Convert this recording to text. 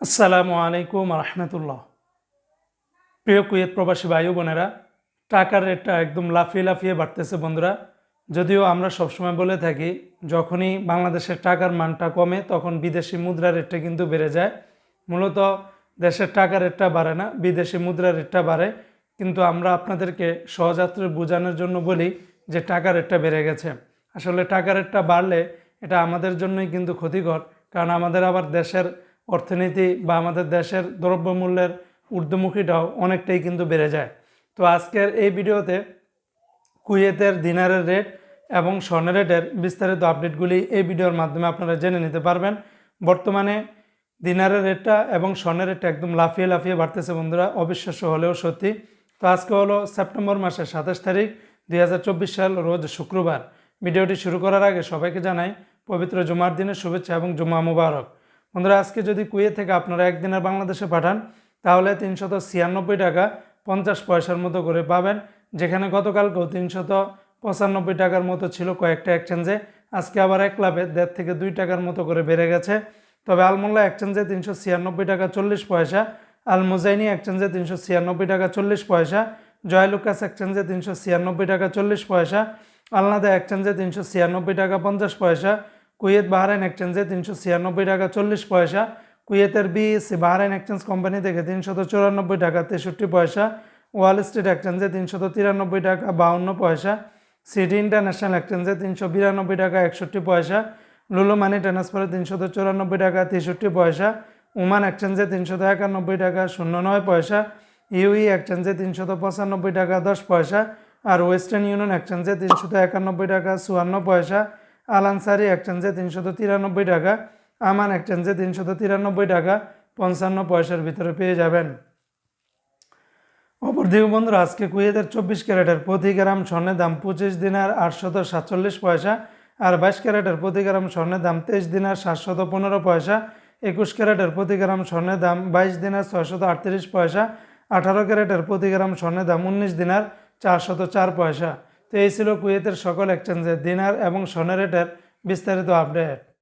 আসসালামু আলাইকুম রহমতুল্লাহ। প্রিয় কুয়েত প্রবাসী ভাই বোনেরা, টাকার রেটটা একদম লাফিয়ে লাফিয়ে বাড়তেছে বন্ধুরা। যদিও আমরা সবসময় বলে থাকি, যখনই বাংলাদেশের টাকার মানটা কমে, তখন বিদেশি মুদ্রা রেটটা কিন্তু বেড়ে যায়। মূলত দেশের টাকার রেটটা বাড়ে না, বিদেশি মুদ্রা রেটটা বাড়ে। কিন্তু আমরা আপনাদেরকে সহযাত্রী বোঝানোর জন্য বলি যে টাকা রেটটা বেড়ে গেছে। আসলে টাকা রেটটা বাড়লে এটা আমাদের জন্যই কিন্তু ক্ষতিকর, কারণ আমাদের আবার দেশের অর্থনীতি বা আমাদের দেশের দ্রব্যমূল্যের ঊর্ধ্বমুখীটাও অনেকটাই কিন্তু বেড়ে যায়। তো আজকের এই ভিডিওতে কুয়েতের দিনারের রেট এবং স্বর্ণের রেটের বিস্তারিত আপডেটগুলি এই ভিডিওর মাধ্যমে আপনারা জেনে নিতে পারবেন। বর্তমানে দিনারের রেটটা এবং স্বর্ণের রেটটা একদম লাফিয়ে লাফিয়ে বাড়তেছে বন্ধুরা, অবিশ্বাস্য হলেও সত্যি। তো আজকে হলো সেপ্টেম্বর মাসের সাতাশ তারিখ, দুই হাজার চব্বিশ সাল, রোজ শুক্রবার। ভিডিওটি শুরু করার আগে সবাইকে জানাই পবিত্র জুমার দিনের শুভেচ্ছা এবং জুমা মুবারক। বন্ধুরা, আজকে যদি কুয়ে থেকে আপনারা একদিনের বাংলাদেশে পাঠান, তাহলে তিনশত ছিয়ানব্বই টাকা পঞ্চাশ পয়সার মতো করে পাবেন, যেখানে গতকালকেও তিনশত পঁচানব্বই টাকার মতো ছিল কয়েকটা এক্সচেঞ্জে আজকে আবার এক লাভে দেড় থেকে দুই টাকার মতো করে বেড়ে গেছে। তবে আলমোল্লা এক্সচেঞ্জে তিনশো ছিয়ানব্বই টাকা চল্লিশ পয়সা আল মুজাইনি এক্সচেঞ্জে তিনশো ছিয়ানব্বই টাকা চল্লিশ পয়সা, জয়লুকাস এক্সচেঞ্জে তিনশো ছিয়ানব্বই টাকা চল্লিশ পয়সা, আলনাদা এক্সচেঞ্জে তিনশো ছিয়ানব্বই টাকা পঞ্চাশ পয়সা কুয়েত বাহারাইন এক্সচেঞ্জে তিনশো ছিয়ানব্বই টাকা চল্লিশ পয়সা। কুয়েতের বিএসসি বাহারাইন এক্সচেঞ্জ কোম্পানি থেকে তিনশত চুরানব্বই টাকা তেষট্টি পয়সা। ওয়াল স্ট্রিট এক্সচেঞ্জে তিনশত তিরানব্বই টাকা বাউন্ন পয়সা। সিটি ইন্টারন্যাশনাল এক্সচেঞ্জে তিনশো বিরানব্বই টাকা একষট্টি পয়সা। লুলু মানি ট্রান্সফারে তিনশত চুরানব্বই টাকা তেষট্টি পয়সা। ওমান এক্সচেঞ্জে তিনশত একানব্বই টাকা শূন্য নয় পয়সা। ইউই এক্সচেঞ্জে তিনশত পঁচানব্বই টাকা দশ পয়সা। আর ওয়েস্টার্ন ইউনিয়ন এক্সচেঞ্জে তিনশত একানব্বই টাকা চুয়ান্ন পয়সা। আল আনসারি এক্সচেঞ্জে তিনশত তিরানব্বই টাকা, আমান এক এক্সচেঞ্জে তিনশত তিরানব্বই টাকা, পঞ্চান্ন পয়সার ভিতরে পেয়ে যাবেন। অপর অপরদিকে বন্ধুরা, আজকে কুয়েতের চব্বিশ ক্যারেটের প্রতি গ্রাম স্বর্ণের দাম পঁচিশ দিনার আটশত সাতচল্লিশ পয়সা, আর বাইশ ক্যারেটের প্রতি গ্রাম স্বর্ণের দাম তেইশ দিনার সাতশত পনেরো পয়সা, একুশ ক্যারেটের প্রতি গ্রাম স্বর্ণের দাম বাইশ দিনার ছয়শত আটত্রিশ পয়সা, আঠারো ক্যারেটের প্রতি গ্রাম স্বর্ণের দাম উনিশ দিনার চারশত চার পয়সা। তো এই ছিল কুয়েতের সকল এক্সচেঞ্জের দিনার এবং সোনারেটের বিস্তারিত আপডেট